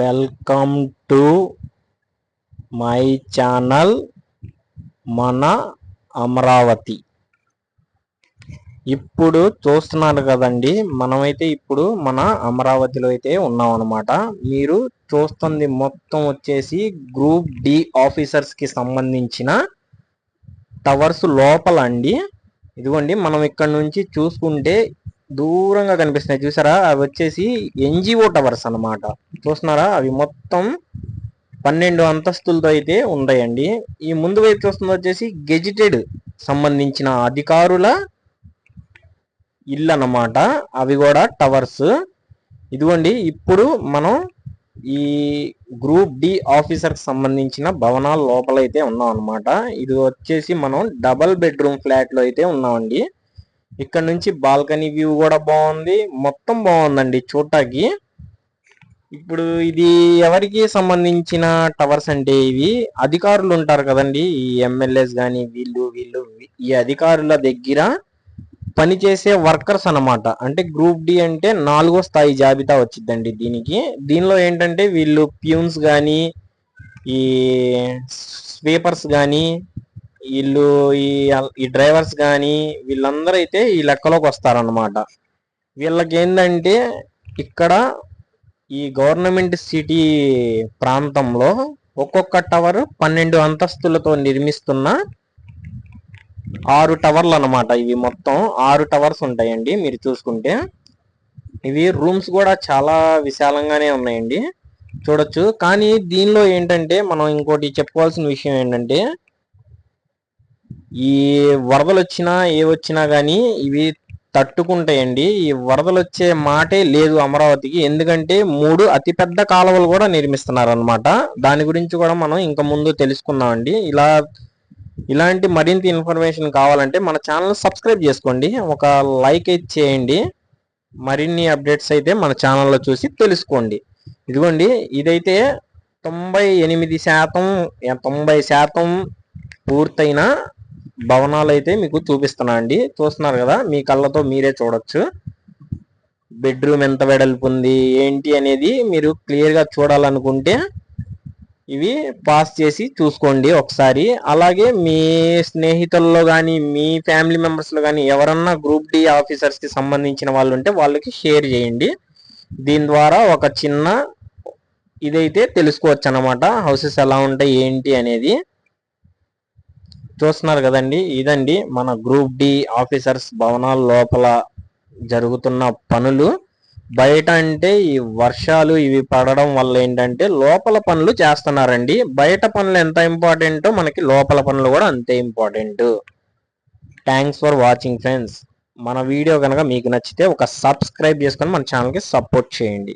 Welcome to my channel మన అమరావతి. ఇప్పుడు చూస్తున్నారు కదండి మనమైతే ఇప్పుడు మన అమరావతిలో అయితే ఉన్నాం అనమాట మీరు చూస్తుంది మొత్తం వచ్చేసి గ్రూప్ డి ఆఫీసర్స్కి సంబంధించిన టవర్స్ లోపల అండి. ఇదిగోండి మనం ఇక్కడ నుంచి చూసుకుంటే దూరంగా కనిపిస్తున్నాయి. చూసారా? అవి వచ్చేసి ఎన్జిఓ టవర్స్ అన్నమాట. చూస్తున్నారా? అవి మొత్తం పన్నెండు అంతస్తులతో అయితే ఉన్నాయండి ఈ ముందు వైపు చూస్తుంది వచ్చేసి గెజిటెడ్ సంబంధించిన అధికారుల ఇల్లు అన్నమాట అవి కూడా టవర్స్. ఇదిగోండి ఇప్పుడు మనం ఈ గ్రూప్ డి ఆఫీసర్కి సంబంధించిన భవనాల లోపల అయితే ఉన్నాం అనమాట ఇది వచ్చేసి మనం డబల్ బెడ్రూమ్ ఫ్లాట్లో అయితే ఉన్నామండి. ఇక్కడ నుంచి బాల్కనీ వ్యూ కూడా బాగుంది. మొత్తం బాగుందండి చూడటానికి ఇప్పుడు ఇది ఎవరికి సంబంధించిన టవర్స్ అంటే ఇవి? అధికారులు ఉంటారు కదండి. ఈ ఎమ్మెల్యేస్ కానీ వీళ్ళు వీళ్ళు ఈ అధికారుల దగ్గర పనిచేసే వర్కర్స్ అన్నమాట. అంటే గ్రూప్ డి అంటే నాలుగో స్థాయి జాబితా వచ్చిందండి దీనికి. దీనిలో ఏంటంటే వీళ్ళు ప్యూన్స్ కానీ ఈ స్వీపర్స్ కానీ వీళ్ళు ఈ ఈ డ్రైవర్స్ కానీ వీళ్ళందరూ అయితే ఈ లెక్కలోకి వస్తారన్నమాట. వీళ్ళకి ఏంటంటే ఇక్కడ ఈ గవర్నమెంట్ సిటీ ప్రాంతంలో ఒక్కొక్క టవర్ పన్నెండు అంతస్తులతో నిర్మిస్తున్న ఆరు టవర్లు అన్నమాట ఇవి మొత్తం. ఆరు టవర్స్ ఉంటాయండి మీరు చూసుకుంటే. ఇవి రూమ్స్ కూడా చాలా విశాలంగానే ఉన్నాయండి. చూడొచ్చు. కానీ దీనిలో ఏంటంటే మనం ఇంకోటి చెప్పుకోవాల్సిన విషయం ఏంటంటే ఈ వరదలు వచ్చినా ఏ వచ్చినా కానీ ఇవి తట్టుకుంటాయండి. ఈ వరదలు వచ్చే మాటే లేదు అమరావతికి. ఎందుకంటే మూడు అతిపెద్ద కాలువలు కూడా నిర్మిస్తున్నారు అనమాట దాని గురించి కూడా మనం ఇంకా ముందు తెలుసుకుందామండి. ఇలా ఇలాంటి మరింత ఇన్ఫర్మేషన్ కావాలంటే మన ఛానల్ సబ్స్క్రైబ్ చేసుకోండి. ఒక లైక్ అయితే చేయండి. మరిన్ని అప్డేట్స్ అయితే మన ఛానల్లో చూసి తెలుసుకోండి. ఇదిగోండి ఇదైతే తొంభై ఎనిమిది శాతం తొంభై శాతం పూర్తయిన భవనాలు అయితే మీకు చూపిస్తున్నా అండి. చూస్తున్నారు కదా మీ కళ్ళతో మీరే చూడొచ్చు. బెడ్రూమ్ ఎంత వెడల్పు ఉంది ఏంటి అనేది మీరు క్లియర్గా చూడాలనుకుంటే ఇవి పాస్ చేసి చూసుకోండి ఒకసారి. అలాగే మీ స్నేహితుల్లో కానీ మీ ఫ్యామిలీ మెంబర్స్లో కానీ ఎవరన్నా గ్రూప్ డి ఆఫీసర్స్కి సంబంధించిన వాళ్ళు ఉంటే వాళ్ళకి షేర్ చేయండి. దీని ద్వారా ఒక చిన్న ఇదైతే తెలుసుకోవచ్చు అనమాట హౌసెస్ ఎలా ఉంటాయి ఏంటి అనేది. చూస్తున్నారు కదండి. ఇదండి మన గ్రూప్ డి ఆఫీసర్స్ భవనాల లోపల జరుగుతున్న పనులు. బయట అంటే ఈ వర్షాలు ఇవి పడడం వల్ల ఏంటంటే లోపల పనులు చేస్తున్నారండి. బయట పనులు ఎంత ఇంపార్టెంటో మనకి లోపల పనులు కూడా అంతే important. Thanks for watching friends మన వీడియో కనుక మీకు నచ్చితే ఒక సబ్స్క్రైబ్ చేసుకొని మన ఛానల్కి సపోర్ట్ చేయండి.